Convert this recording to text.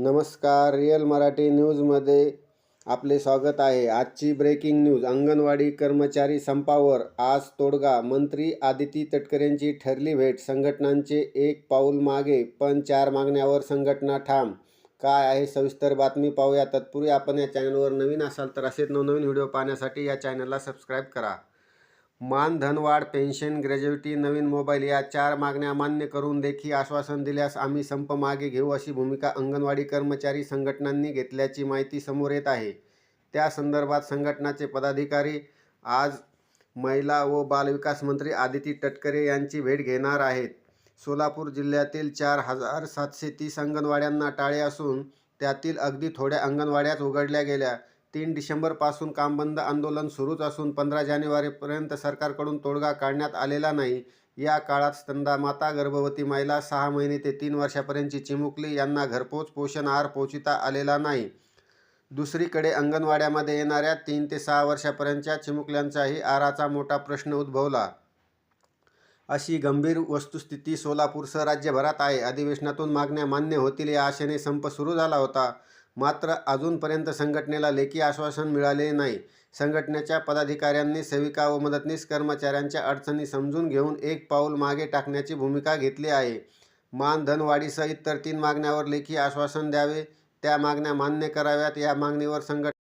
नमस्कार रिअल मराठी न्यूजमध्ये आपले स्वागत आहे. आजची ब्रेकिंग न्यूज अंगणवाडी कर्मचारी संपावर आज तोडगा मंत्री आदिती तटकरेंची ठरली भेट संघटनांचे एक पाऊल मागे पण चार मागण्यावर संघटना ठाम. काय आहे सविस्तर बातमी पाहूया. तत्पूर्वी आपण या चॅनलवर नवीन असाल तर असेच नवनवीन व्हिडिओ पाहण्यासाठी या चॅनलला सबस्क्राईब करा. मान धनवाढ पेन्शन ग्रॅज्युटी नवीन मोबाईल या चार मागण्या मान्य करून देखील आश्वासन दिल्यास आम्ही संप मागे घेऊ अशी भूमिका अंगणवाडी कर्मचारी संघटनांनी घेतल्याची माहिती समोर येत आहे. त्या संदर्भात संघटनाचे पदाधिकारी आज महिला व बालविकास मंत्री आदिती तटकरे यांची भेट घेणार आहेत. सोलापूर जिल्ह्यातील चार हजार सातशे तीस अंगणवाड्यांना टाळे असून त्यातील अगदी थोड्या अंगणवाड्याच उघडल्या गेल्या. तीन डिसेंबरपासून कामबंद आंदोलन सुरूच असून पंधरा जानेवारीपर्यंत सरकारकडून तोडगा काढण्यात आलेला नाही. या काळात स्तंदामाता गर्भवती महिला सहा महिने ते तीन वर्षापर्यंतची चिमुकली यांना घरपोच पोषण आहार पोचिता आलेला नाही. दुसरीकडे अंगणवाड्यामध्ये येणाऱ्या तीन ते सहा वर्षापर्यंतच्या चिमुकल्यांचाही आहाराचा मोठा प्रश्न उद्भवला. अशी गंभीर वस्तुस्थिती सोलापूरसह राज्यभरात आहे. अधिवेशनातून मागण्या मान्य होतील या आशेने संप सुरू झाला होता. मात्र अजूनपर्यंत संघटनेला लेखी आश्वासन मिळाले नाही. संघटनेच्या पदाधिकाऱ्यांनी सेविका व मदतनीस कर्मचाऱ्यांच्या अडचणी समजून घेऊन एक पाऊल मागे टाकण्याची भूमिका घेतली आहे. मानधनवाढीसह इतर तीन मागण्यावर लेखी आश्वासन द्यावे त्या मागण्या मान्य कराव्यात. या मागणीवर संघट